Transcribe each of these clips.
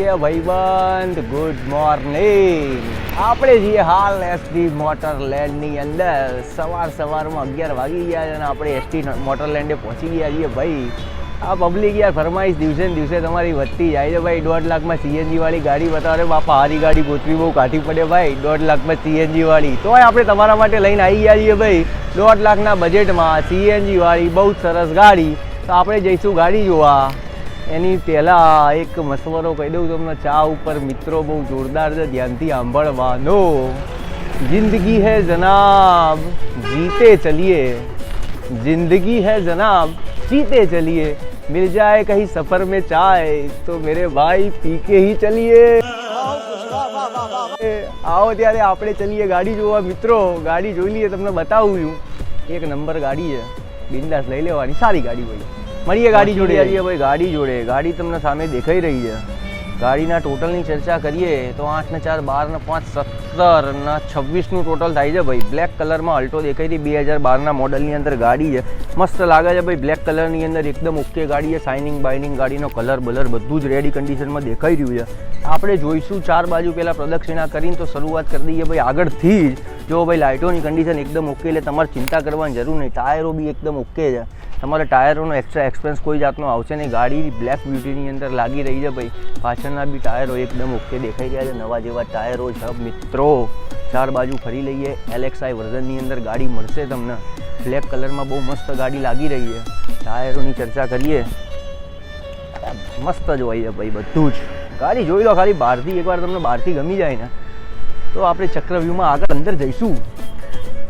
ભાઈબંધ good morning. આપણે છીએ હાલ એસટી મોટર લેન્ડની અંદર. સવાર સવારમાં અગિયાર વાગી ગયા છે અને આપણે એસટી મોટર લેન્ડે પહોંચી ગયા છીએ. ભાઈ, આ પબ્લિક યાર ફરમાઈશ દિવસે ને દિવસે તમારી વધતી જાય છે. ભાઈ, દોઢ લાખમાં સીએનજી વાળી ગાડી બતાવે. બાપા, હારી ગાડી ગોતવી બહુ કાઠી પડે ભાઈ. દોઢ લાખમાં સીએનજીવાળી તોય આપણે તમારા માટે લઈને આવી ગયા છીએ ભાઈ. દોઢ લાખના બજેટમાં સીએનજીવાળી બહુ જ સરસ ગાડી. તો આપણે જઈશું ગાડી જોવા. એની પહેલાં એક મસવરો કહી દઉં તમને ચા ઉપર મિત્રો બહુ જોરદાર છે ધ્યાનથી સાંભળવાનો જિંદગી હે જનાબ જીતે ચલીએ જિંદગી હે જનાબ जीते चलिए मिल जाए कहीं सफर में चाय तो मेरे भाई पी के ही चलिए આવો ત્યારે આપણે ચલીએ ગાડી જોવા મિત્રો ગાડી જોઈ લઈએ તમને બતાવું છું એક નંબર ગાડી છે બિંદાસ લઈ લેવાની સારી ગાડી ભાઈ મળીએ ગાડી જોડે. આવીએ ભાઈ ગાડી જોડે. ગાડી તમને સામે દેખાઈ રહી છે. ગાડીના ટોટલની ચર્ચા કરીએ તો આઠ ને ચાર બાર ને પાંચ સત્તર ના છવ્વીસનું ટોટલ થાય છે ભાઈ. બ્લેક કલરમાં અલ્ટો દેખાઈ હતી બે હજાર બારના મોડલની અંદર ગાડી છે. મસ્ત લાગે છે ભાઈ બ્લેક કલરની અંદર એકદમ ઓકે ગાડી છે. સાઇનિંગ બાઇનિંગ ગાડીનો કલર બલર બધું જ રેડી કન્ડિશનમાં દેખાઈ રહ્યું છે. આપણે જોઈશું ચાર બાજુ પહેલાં પ્રદક્ષિણા કરીને તો શરૂઆત કરી દઈએ ભાઈ આગળથી જ. જો ભાઈ લાઇટોની કન્ડિશન એકદમ ઓકે એટલે તમારે ચિંતા કરવાની જરૂર નહીં. ટાયરો બી એકદમ ઓકે છે. તમારે ટાયરોનો એક્સ્ટ્રા એક્સપેન્સ કોઈ જાતનો આવશે નહીં. ગાડી બ્લેક બ્યુટીની અંદર લાગી રહી છે ભાઈ. પાછળના બી ટાયરો એકદમ ઓકે દેખાઈ રહ્યા છે. નવા જેવા ટાયરો છે. મિત્રો, ચાર બાજુ ફરી લઈએ. એલેક્સઆઈ વર્ઝનની અંદર ગાડી મળશે તમને. બ્લેક કલરમાં બહુ મસ્ત ગાડી લાગી રહી છે. ટાયરોની ચર્ચા કરીએ. મસ્ત જ હોય છે ભાઈ, બધું જ. ગાડી જોઈ લો ખાલી, બહારથી એકવાર તમને બહારથી ગમી જાય ને. તો આપણે ચક્રવ્યૂહમાં આગળ અંદર જઈશું.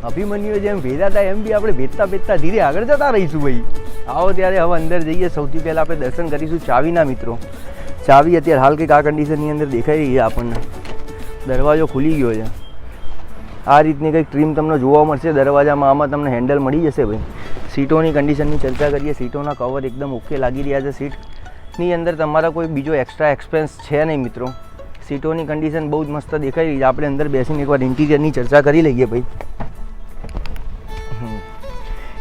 અભિમન્યુએ જેમ ભેદા હતા એમ બી આપણે ભેદતા ભેદતા ધીરે આગળ જતા રહીશું ભાઈ. આવો ત્યારે હવે અંદર જઈએ. સૌથી પહેલાં આપણે દર્શન કરીશું ચાવીના મિત્રો. ચાવી અત્યારે હાલ કંઈક આ કન્ડિશનની અંદર દેખાઈ રહી છે આપણને. દરવાજો ખુલી ગયો છે. આ રીતની કંઈક ટ્રીમ તમને જોવા મળશે. દરવાજામાં આમાં તમને હેન્ડલ મળી જશે ભાઈ. સીટોની કન્ડિશનની ચર્ચા કરીએ. સીટોના કવર એકદમ ઓકે લાગી રહ્યા છે સીટની અંદર તમારા કોઈ બીજો એક્સ્ટ્રા એક્સપેન્સ છે નહીં મિત્રો. સીટોની કન્ડિશન બહુ જ મસ્ત દેખાઈ રહી છે. આપણે અંદર બેસીને એકવાર ઇન્ટિરિયરની ચર્ચા કરી લઈએ ભાઈ.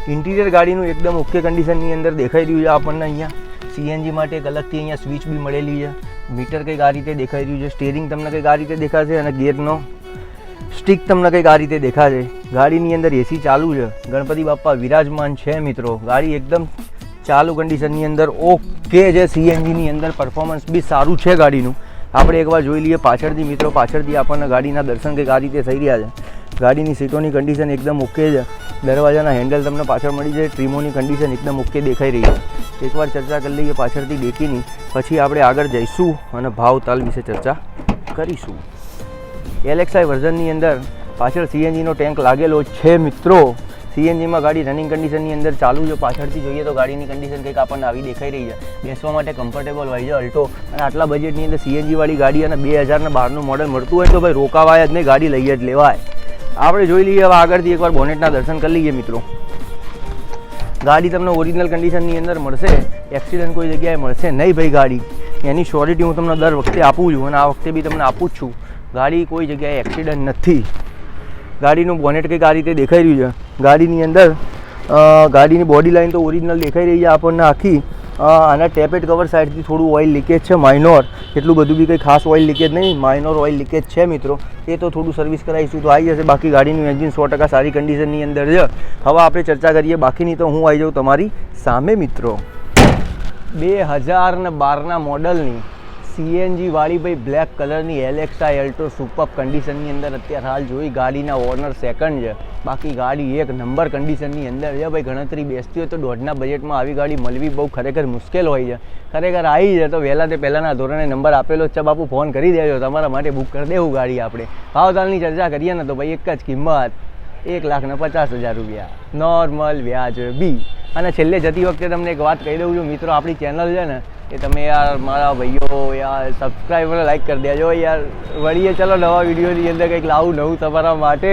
ઇન્ટિરિયર ગાડીનું એકદમ ઓકે કન્ડિશનની અંદર દેખાઈ રહ્યું છે આપણને અહીંયા. સીએનજી માટે એક અલગથી અહીંયા સ્વિચ બી મળેલી છે. મીટર કંઈક આ રીતે દેખાઈ રહ્યું છે. સ્ટેરિંગ તમને કંઈક આ રીતે દેખાશે અને ગેરનો સ્ટિક તમને કંઈક આ રીતે દેખાશે. ગાડીની અંદર એસી ચાલુ છે. ગણપતિ બાપ્પા વિરાજમાન છે મિત્રો. ગાડી એકદમ ચાલુ કન્ડિશનની અંદર ઓકે છે. સીએનજીની અંદર પરફોર્મન્સ બી સારું છે ગાડીનું. આપણે એકવાર જોઈ લઈએ પાછળથી મિત્રો. પાછળથી આપણને ગાડીના દર્શન કંઈક આ રીતે થઈ રહ્યા છે. ગાડીની સીટોની કન્ડિશન એકદમ ઓકે છે. દરવાજાના હેન્ડલ તમને પાછળ મળી જાય. ટ્રીમોની કન્ડિશન એકદમ ઓકે દેખાઈ રહી છે. એકવાર ચર્ચા કરી લઈએ પાછળથી ડેકીની પછી આપણે આગળ જઈશું અને ભાવ તાલ વિશે ચર્ચા કરીશું. એલેક્સાઈ વર્ઝનની અંદર પાછળ સીએનજીનો ટેન્ક લાગેલો છે મિત્રો. સીએનજીમાં ગાડી રનિંગ કન્ડિશનની અંદર ચાલુ જો પાછળથી જોઈએ તો ગાડીની કન્ડિશન કંઈક આપણને આવી દેખાઈ રહી છે. બેસવા માટે કમ્ફર્ટેબલ હોય છે અલ્ટો. અને આટલા બજેટની અંદર સીએનજીવાળી ગાડી અને બે હજારના બારનું મોડલ મળતું હોય તો ભાઈ રોકાવાય જ નહીં, ગાડી લઈ જ લેવાય. આપણે જોઈ લઈએ, હવે આગળથી એકવાર બોનેટના દર્શન કરી લઈએ મિત્રો. ગાડી તમને ઓરિજિનલ કન્ડિશનની અંદર મળશે. એક્સિડન્ટ કોઈ જગ્યાએ મળશે નહીં ભાઈ ગાડી. એની શ્યોરિટી હું તમને દર વખતે આપું છું અને આ વખતે બી તમને આપું જ છું. ગાડી કોઈ જગ્યાએ એક્સિડન્ટ નથી. ગાડીનું બોનેટ કંઈક આ રીતે દેખાઈ રહ્યું છે. ગાડીની અંદર ગાડીની બોડી લાઈન તો ઓરિજિનલ દેખાઈ રહી છે આપણને આખી. આના ટેપેટ કવર સાઈડથી થોડું ઓઇલ લીકેજ છે માઇનોર એટલું બધું બી કંઈ ખાસ ઓઇલ લીકેજ નહીં માઇનોર ઓઇલ લીકેજ છે મિત્રો. એ તો થોડું સર્વિસ કરાવીશું તો આવી જશે. બાકી ગાડીનું એન્જિન સો ટકા સારી કન્ડિશનની અંદર છે. હવે આપણે ચર્ચા કરીએ, બાકીની તો હું આવી જાઉં તમારી સામે મિત્રો. બે હજાર ને બારના મોડલની સીએનજી વાળી ભાઈ બ્લેક કલરની એલેક્સા એલ્ટો સુપર કન્ડિશનની અંદર અત્યારે હાલ જોઈ ગાડીના ઓનર સેકન્ડ છે. બાકી ગાડી એક નંબર કન્ડિશનની અંદર છે ભાઈ, ગણતરી બેસતી હોય તો દોઢના બજેટમાં આવી ગાડી મળવી બહુ ખરેખર મુશ્કેલ હોય છે. ખરેખર આવી છે તો વહેલા તે પહેલાંના ધોરણે નંબર આપેલો છે. બાપુ ફોન કરી દેજો. તમારા માટે બુક કરી દેવું ગાડી આપણે. ભાવતાલની ચર્ચા કરીએ ને તો ભાઈ એક જ કિંમત, એક લાખને પચાસ હજાર રૂપિયા. નોર્મલ વ્યાજ બી અને છેલ્લે જતી વખતે તમને એક વાત કહી દઉં છું. મિત્રો, આપણી ચેનલ છે ને, એ તમે યાર મારા ભાઈઓ, યાર સબસ્ક્રાઈબર લાઈક કરી દેજો. યાર, વળીએ, ચલો નવા વિડીયોની અંદર કંઈક લાવું નવું તમારા માટે.